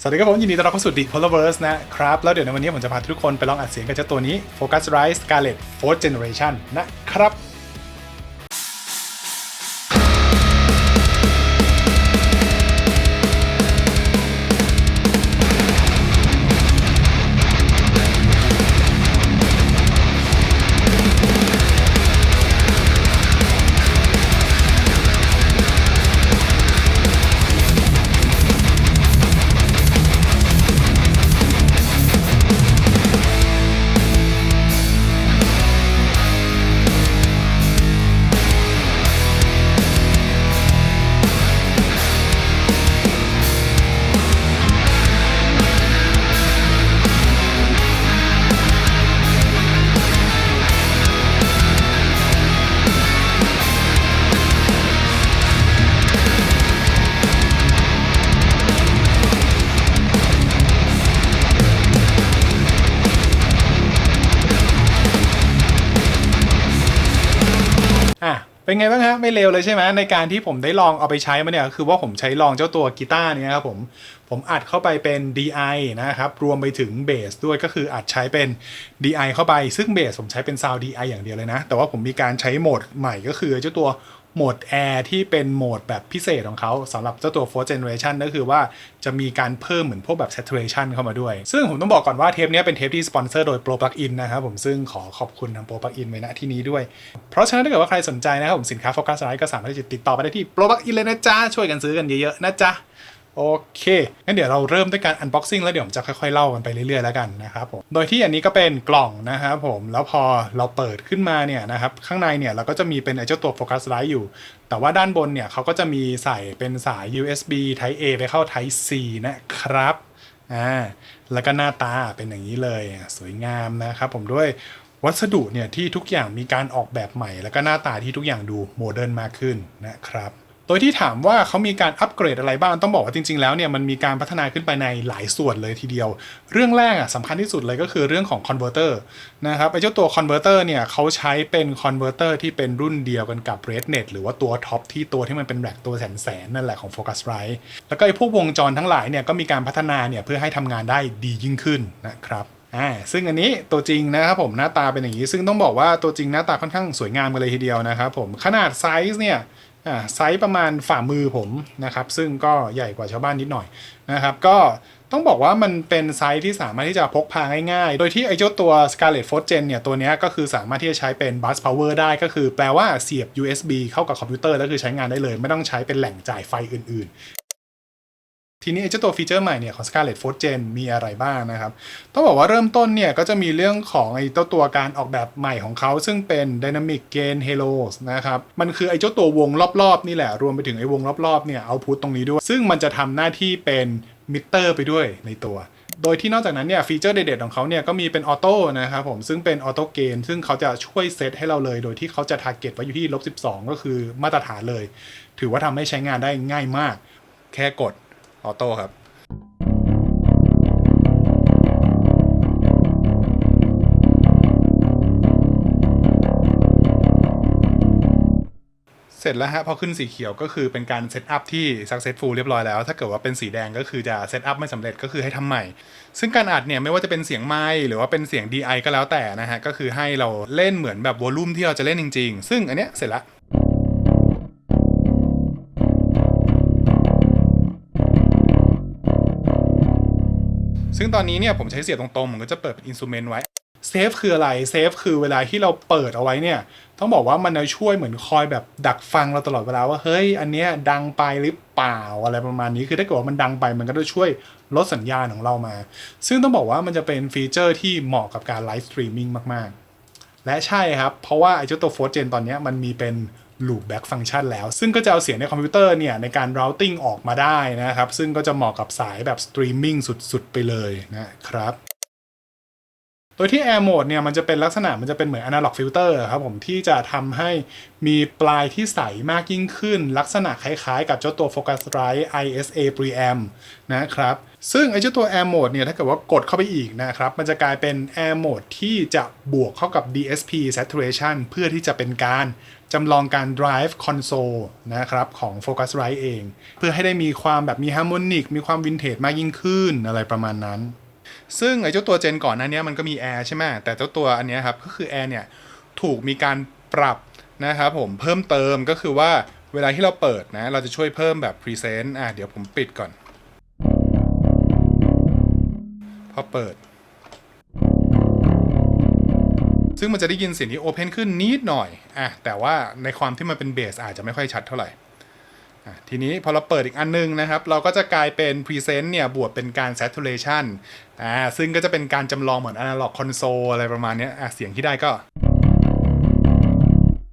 สวัสดีครับผมยินดีต้อนรับเข้าสู่ดิจิทัลเวิร์สนะครับ แล้วเดี๋ยวในวันนี้ผมจะพาทุกคนไปลองอัดเสียงกับเจ้าตัวนี้ Focusrite Scarlett 4th Generation นะครับ เป็นไงบ้างฮะไม่เลวเลยใช่ไหมในการที่ผมได้ลองเอาไปใช้มาเนี่ยคือว่าผมใช้ลองเจ้าตัวกีตาร์เนี่ยครับผมผมอัดเข้าไปเป็น DI นะครับรวมไปถึงเบสด้วยก็คืออัดใช้เป็น DI เข้าไปซึ่งเบสผมใช้เป็น Sound DI อย่างเดียวเลยนะ แต่ว่าผมมีการใช้โหมดใหม่ก็คือเจ้าตัว โหมดแอร์ที่เป็นโหมดแบบพิเศษของเขาสำหรับเจ้าตัว 4th generation ก็คือว่าจะมีการเพิ่มเหมือนพวกแบบ saturation เข้ามาด้วย ซึ่งผมต้องบอกก่อนว่าเทปนี้เป็นเทปที่สปอนเซอร์โดย Pro Plugin นะครับผมซึ่งขอขอบคุณทาง Pro Plugin ไว้ณที่นี้ด้วย เพราะฉะนั้นถ้าเกิดว่าใครสนใจนะครับผมสินค้า Focus Light ก็สามารถที่จะติดต่อไปได้ที่ Pro Plugin เลยนะจ๊ะช่วยกันซื้อกันเยอะๆนะจ๊ะ โอเค งั้นเดี๋ยวเราเริ่มด้วยการ unboxing แล้วเดี๋ยวผมจะค่อยๆเล่ากันไปเรื่อยๆแล้วกันนะครับผม โดยที่อันนี้ก็เป็นกล่องนะครับผม แล้วพอเราเปิดขึ้นมาเนี่ยนะครับ ข้างในเนี่ยเราก็จะมีเป็นไอ้เจ้าตัว focus light อยู่ แต่ว่าด้านบนเนี่ยเขาก็จะมีใส่เป็นสาย USB Type A ไปเข้า Type C นะครับ อ่า แล้วก็หน้าตาเป็นอย่างนี้เลย สวยงามนะครับผมด้วยวัสดุเนี่ยที่ทุกอย่างมีการออกแบบใหม่ แล้วก็หน้าตาที่ทุกอย่างดูโมเดิร์นมากขึ้นนะครับ โดยที่ถามว่าเขามีการอัปเกรดอะไรบ้างต้องบอกว่าจริง ๆ แล้วเนี่ยมันมีการพัฒนาขึ้นไปในหลายส่วนเลยทีเดียว เรื่องแรกอะสำคัญที่สุดเลยก็คือเรื่องของคอนเวอร์เตอร์นะครับไอ้เจ้าตัวคอนเวอร์เตอร์เนี่ยเขาใช้เป็นคอนเวอร์เตอร์ที่เป็นรุ่นเดียวกันกับ Rednet หรือว่าตัวท็อปที่ตัวที่มันเป็นแร็กตัวแสนแสนนั่นแหละของ Focusrite แล้วก็ไอ้พวกวงจรทั้งหลายเนี่ยก็มีการพัฒนาเนี่ยเพื่อให้ทำงานได้ดียิ่งขึ้นนะครับอ่าซึ่งอันนี้ตัวจริงนะครับผมหน้าตาเป็นอย่างนี้ ซึ่งต้องบอกว่าตัวจริงหน้าตาค่อนข้างสวยงามกันเลยทีเดียวนะครับผมขนาดไซส์เนี่ย ไซส์ประมาณฝ่ามือผมนะครับ ซึ่งก็ใหญ่กว่าชาวบ้านนิดหน่อยนะครับ ก็ต้องบอกว่ามันเป็นไซส์ที่สามารถที่จะพกพาง่ายๆ โดยที่ไอ้เจ้าตัว Scarlett f o r Gen เนี่ย ตัวนี้ก็คือสามารถที่จะใช้เป็น bus power ได้ก็คือแปลว่าเสียบ USB เข้ากับคอมพิวเตอร์แล้วคือใช้งานได้เลย ไม่ต้องใช้เป็นแหล่งจ่ายไฟอื่นๆ ทีนี้ไอเจ้าตัวฟีเจอร์ใหม่เนี่ยของ Scarlett 4th Gen มีอะไรบ้างนะครับ ต้องบอกว่าเริ่มต้นเนี่ยก็จะมีเรื่องของไอ้เจ้าตัวการออกแบบใหม่ของเขา ซึ่งเป็น Dynamic Gain Halos นะครับ มันคือไอ้เจ้าตัววงรอบ ๆ นี่แหละ รวมไปถึงไอ้วงรอบๆเนี่ยเอาพุทตรงนี้ด้วย ซึ่งมันจะทำหน้าที่เป็นมิเตอร์ไปด้วยในตัวโดยที่นอกจากนั้นเนี่ยฟีเจอร์เด็ดๆของเขาเนี่ยก็มีเป็นออโต้นะครับผมซึ่งเป็นออโต้เกนซึ่งเขาจะช่วยเซตให้เราเลย โดยที่เขาจะทาร์เก็ตไว้อยู่ที่ลบ12 ก็คือมาตรฐานเลย ถือว่าทำให้ใช้งานได้ง่ายมาก แค่กด ออโต้ครับเสร็จแล้วฮะพอขึ้นสีเขียวก็คือเป็นการเซตอัพที่ successful เรียบร้อยแล้ว ถ้าเกิดว่าเป็นสีแดงก็คือจะเซตอัพไม่สำเร็จก็คือให้ทำใหม่ ซึ่งการอัดเนี่ยไม่ว่าจะเป็นเสียงไมค์หรือว่าเป็นเสียง DI ก็แล้วแต่นะฮะ ก็คือให้เราเล่นเหมือนแบบวอลลุ่มที่เราจะเล่นจริง ๆ ซึ่งอันเนี้ยเสร็จละ ซึ่งตอนนี้เนี่ยผมใช้เสียบตรงๆผมก็จะเปิดเป็นอินสตูเมนต์ไว้เซฟคืออะไรเซฟคือเวลาที่เราเปิดเอาไว้เนี่ยต้องบอกว่ามันจะช่วยเหมือนคอยแบบดักฟังเราตลอดเวลาว่าเฮ้ยอันเนี้ยดังไปหรือเปล่าอะไรประมาณนี้คือถ้าเกิดว่ามันดังไปมันก็จะช่วยลดสัญญาณของเรามา ซึ่งต้องบอกว่ามันจะเป็นฟีเจอร์ที่เหมาะกับการไลฟ์สตรีมมิ่งมากๆ และใช่ครับ เพราะว่าไอ้เจ้าตัว 4th Gen ตอนเนี้ยมันมีเป็น loopback function แล้ว ซึ่งก็จะเอาเสียงในคอมพิวเตอร์เนี่ยในการ routing ออกมาได้นะครับ ซึ่งก็จะเหมาะกับสายแบบ streaming สุดๆ ไปเลยนะครับ โดยที่ Air Mode เนี่ยมันจะเป็นลักษณะมันจะเป็นเหมือน Analog Filter ครับผมที่จะทำให้มีปลายที่ใสมากยิ่งขึ้น ลักษณะคล้ายๆ กับเจ้าตัว Focusrite ISA Preamp นะครับ ซึ่งไอ้เจ้าตัว Air Mode เนี่ยถ้าเกิดว่ากดเข้าไปอีกนะครับ มันจะกลายเป็น Air Mode ที่จะบวกเข้ากับ DSP Saturation เพื่อที่จะเป็นการจำลองการ drive console นะครับของ Focusrite เอง เพื่อให้ได้มีความแบบมี harmonic มีความวินเทจมากยิ่งขึ้นอะไรประมาณนั้น ซึ่งไอ้เจ้าตัวเจนก่อนหน้านี้มันก็มีแอร์ใช่ไหมแต่เจ้าตัวอันเนี้ยครับก็คือแอร์เนี่ยถูกมีการปรับนะครับผมเพิ่มเติมก็คือว่าเวลาที่เราเปิดนะ เราจะช่วยเพิ่มแบบ Present อะเดี๋ยวผมปิดก่อน พอเปิด ซึ่งมันจะได้ยินเสียงที่โอเพนขึ้นนิดหน่อยอะแต่ว่าในความที่มันเป็นเบสอาจจะไม่ค่อยชัดเท่าไหร่ ทีนี้พอเราเปิดอีกอันนึงนะครับ เราก็จะกลายเป็น Present เนี่ยบวกเป็นการ Saturation อ่าซึ่งก็จะเป็นการจำลองเหมือน Analog Console อะไรประมาณนี้อะเสียงที่ได้ก็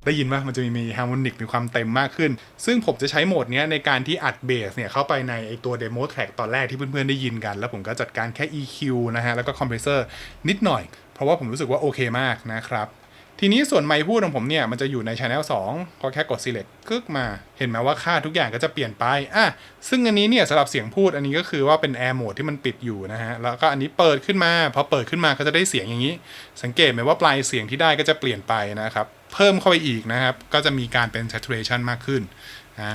ได้ยินว่ามันจะมีมีฮาร์โมนิกมีความเต็มมากขึ้น ซึ่งผมจะใช้โหมดนี้ในการที่อัดเบสเนี่ยเข้าไปในไอตัวเดโมแทร็กตอนแรกที่เพื่อนๆได้ยินกัน แล้วผมก็จัดการแค่ EQ นะฮะแล้วก็คอมเพรสเซอร์นิดหน่อย เพราะว่าผมรู้สึกว่าโอเคมากนะครับ ทีนี้ส่วนไมค์พูดของผมเนี่ยมันจะอยู่ใน Channel 2 ก็แค่กด select กึกมา เห็นไหมว่าค่าทุกอย่างก็จะเปลี่ยนไปอะซึ่งอันนี้เนี่ยสำหรับเสียงพูดอันนี้ก็คือว่าเป็น Air Mode ที่มันปิดอยู่นะฮะ แล้วก็อันนี้เปิดขึ้นมา พอเปิดขึ้นมาก็จะได้เสียงอย่างนี้ สังเกตไหมว่าปลายเสียงที่ได้ก็จะเปลี่ยนไปนะครับ เพิ่มเข้าไปอีกนะครับ ก็จะมีการเป็น saturation มากขึ้นอ่า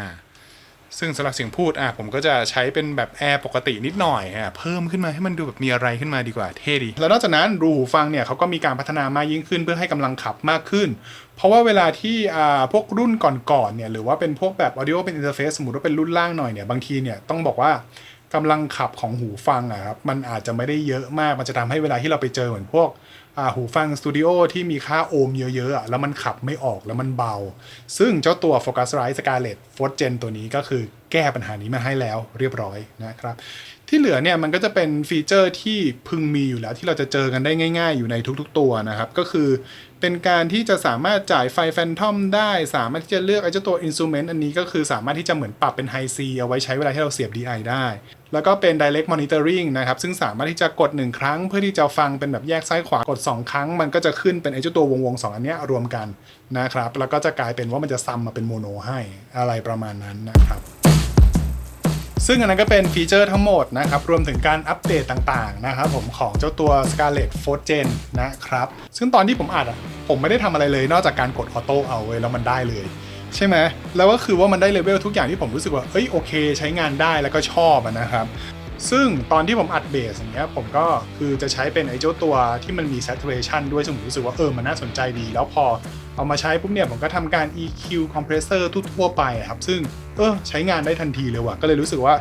ซึ่งสำหรับเสียงพูดอะผมก็จะใช้เป็นแบบแอร์ปกตินิดหน่อยอะเพิ่มขึ้นมาให้มันดูแบบมีอะไรขึ้นมาดีกว่าเท่ดี แล้วนอกจากนั้นรูหูฟังเนี่ยเขาก็มีการพัฒนามากยิ่งขึ้นเพื่อให้กำลังขับมากขึ้น เพราะว่าเวลาที่อ่าพวกรุ่นก่อนๆเนี่ยหรือว่าเป็นพวกแบบ audio เป็น interface สมมติว่าเป็นรุ่นล่างหน่อยเนี่ยบางทีเนี่ยต้องบอกว่ากำลังขับของหูฟังอะครับมันอาจจะไม่ได้เยอะมากมันจะทำให้เวลาที่เราไปเจอเหมือนพวก หูฟังสตูดิโอที่มีค่าโอห์มเยอะๆอะแล้วมันขับไม่ออกแล้วมันเบา ซึ่งเจ้าตัว Focusrite Scarlett 4th Gen ตัวนี้ก็คือแก้ปัญหานี้มาให้แล้วเรียบร้อยนะครับ ที่เหลือเนี่ยมันก็จะเป็นฟีเจอร์ที่พึงมีอยู่แล้วที่เราจะเจอกันได้ง่าย ๆ อยู่ในทุกๆตัวนะครับ ก็คือ เป็นการที่จะสามารถจ่ายไฟแฟนทอมได้ สามารถที่จะเลือกไอ้เจ้าตัว Instrument อันนี้ก็คือสามารถที่จะเหมือนปรับเป็น High C เอาไว้ใช้เวลาที่เราเสียบ DI ได้ แล้วก็เป็น Direct Monitoring นะครับ ซึ่งสามารถที่จะกด 1 ครั้ง เพื่อที่จะฟังเป็นแบบแยกซ้ายขวากด 2 ครั้ง มันก็จะขึ้นเป็นไอ้เจ้าตัววงวงสองอันนี้รวมกันนะครับ แล้วก็จะกลายเป็นว่ามันจะซัมมาเป็นโมโนให้อะไรประมาณนั้นนะครับ ซึ่งอันนั้นก็เป็นฟีเจอร์ทั้งหมดนะครับ รวมถึงการอัปเดตต่างๆนะครับผมของเจ้าตัว Scarlett 4th Gen นะครับ ซึ่งตอนที่ผมอัดผมไม่ได้ทำอะไรเลยนอกจากการกดออโต้เอาไว้แล้วมันได้เลยใช่ไหมแล้วก็คือว่ามันได้เลเวลทุกอย่างที่ผมรู้สึกว่า เอ้ยโอเค ใช้งานได้แล้วก็ชอบนะครับ ซึ่งตอนที่ผมอัดเบสอย่างเงี้ยผมก็คือจะใช้เป็นไอ้เจ้าตัวที่มันมี saturation ด้วยซึ่งผมรู้สึกว่าเออมันน่าสนใจดี แล้วพอเอามาใช้ปุ๊บเนี่ยผมก็ทำการ EQ compressor ทั่วไปครับ ซึ่งเออใช้งานได้ทันทีเลยว่ะก็เลยรู้สึกว่า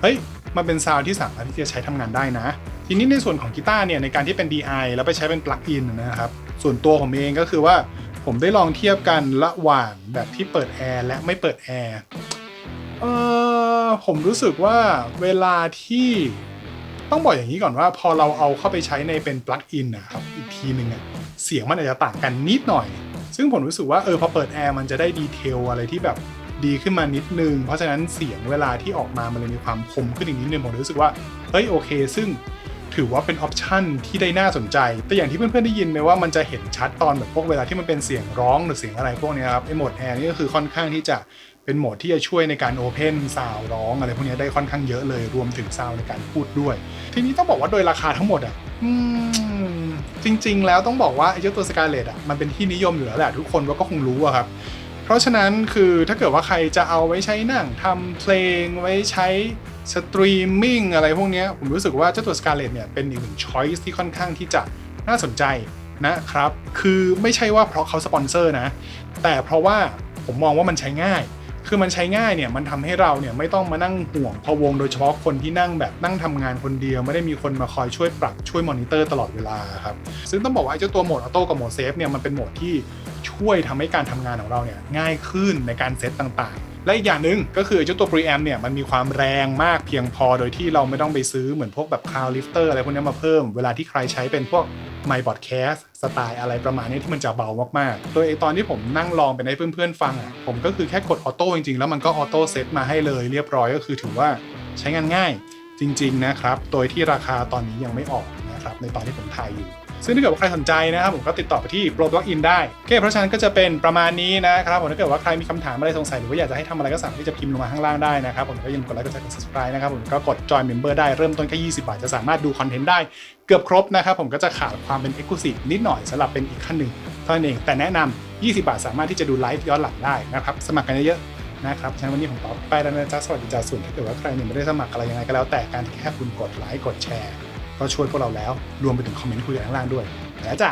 เฮ้ยมันเป็นซาวด์ที่สามารถที่จะใช้ทำงานได้นะ ทีนี้ในส่วนของกีตาร์เนี่ยในการที่เป็น DI แล้วไปใช้เป็นปลั๊กอินนะครับส่วนตัวผมเองก็คือว่าผมได้ลองเทียบกันระหว่างแบบที่เปิดแอร์และไม่เปิดแอร์เออ ผมรู้สึกว่าเวลาที่ต้องบอกอย่างนี้ก่อนว่า พอเราเอาเข้าไปใช้ในเป็นปลั๊กอินนะครับอีกทีหนึ่งอะเสียงมันอาจจะต่างกันนิดหน่อย ซึ่งผมรู้สึกว่าเออพอเปิดแอร์มันจะได้ดีเทลอะไรที่แบบดีขึ้นมานิดนึง เพราะฉะนั้นเสียงเวลาที่ออกมามันเลยมีความคมขึ้นอีกนิดนึงผมรู้สึกว่าเฮ้ยโอเค ซึ่งถือว่าเป็นออปชันที่ได้น่าสนใจ แต่อย่างที่เพื่อนๆได้ยินไหมว่ามันจะเห็นชัดตอนแบบพวกเวลาที่มันเป็นเสียงร้องหรือเสียงอะไรพวกนี้ครับไอโหมดแอร์นี่ก็คือค่อนข้างที่จะ เป็นโหมดที่จะช่วยในการโอเพนซาวร้องอะไรพวกนี้ได้ค่อนข้างเยอะเลยรวมถึงซาวในการพูดด้วย ทีนี้ต้องบอกว่าโดยราคาทั้งหมดอะจริง ๆ แล้วต้องบอกว่าไอ้เจ้าตัวสกาเลตอะมันเป็นที่นิยมอยู่แล้วแหละทุกคนก็คงรู้อะครับ เพราะฉะนั้นคือถ้าเกิดว่าใครจะเอาไว้ใช้นั่งทำเพลงไว้ใช้สตรีมมิ่งอะไรพวกนี้ผมรู้สึกว่าเจ้าตัว Scarlett เนี่ยเป็นอีกหนึ่งช้อยส์ที่ค่อนข้างที่จะน่าสนใจนะครับ คือไม่ใช่ว่าเพราะเขาสปอนเซอร์นะ แต่เพราะว่าผมมองว่ามันใช้ง่าย คือมันใช้ง่ายเนี่ยมันทำให้เราเนี่ยไม่ต้องมานั่งห่วงพะวงโดยเฉพาะคนที่นั่งแบบนั่งทำงานคนเดียว ไม่ได้มีคนมาคอยช่วยปรับช่วยมอนิเตอร์ตลอดเวลาครับซึ่งต้องบอกว่าไอ้เจ้าตัวโหมดออโต้กับโหมดเซฟเนี่ยมันเป็นโหมดที่ช่วยทำให้การทำงานของเราเนี่ยง่ายขึ้นในการเซตต่างๆ และอีกอย่างหนึ่งก็คือเจ้าตัว preamp เนี่ยมันมีความแรงมากเพียงพอโดยที่เราไม่ต้องไปซื้อเหมือนพวกแบบ cloud lifter อะไรพวกนี้มาเพิ่ม เวลาที่ใครใช้เป็นพวก my b o d c a s t สไตล์อะไรประมาณนี้ที่มันจะเบามากๆ โดยไอตอนที่ผมนั่งลองเป็นให้เพื่อนๆฟังอะผมก็คือแค่กดออโต้จริงๆ แล้วมันก็ออโต้เซตมาให้เลยเรียบร้อยก็คือถือว่าใช้งานง่ายจริงๆนะครับ โดยที่ราคาตอนนี้ยังไม่ออกนะครับในตอนที่ผมถ่ายอยู่ ซึ่งถ้าเกิดว่าใครสนใจนะครับผมก็ติดต่อไปที่ Pro Block In ได้โอเคเพราะฉะนั้นก็จะเป็นประมาณนี้นะครับผมถ้าเกิดว่าใครมีคำถามอะไรสงสัยหรือว่าอยากจะให้ทำอะไรก็สามารถที่จะพิมพ์ลงมาข้างล่างได้นะครับผมก็ย่าลืมกดไลค์กดแชร์กด subscribe นะครับผมก็กด join member ได้เริ่มต้นแค่20 บาทจะสามารถดูคอนเทนต์ได้เกือบครบนะครับผมก็จะขาดความเป็น exclusive นิดหน่อยสำหรับเป็นอีกขั้นหนึ่งเท่านั้นเองแต่แนะนำ20 บาทสามารถที่จะดูไลฟ์ย้อนหลังได้นะครับสมัครกันเยอะๆนะครับฉะนั้นวันนี้ผมขอไปแล้วนะจ๊ะสวัสดีจ้าส่วนถ้าเกิดว่าใครเนี่ยไม่ได้สมัครอะไรยังไงก็แล้วแต่การที่แค่คุณกดไลค์กดแชร์ ก็ช่วยพวกเราแล้ว รวมไปถึงคอมเมนต์คุยกันข้างล่างด้วยแล้วจ้ะ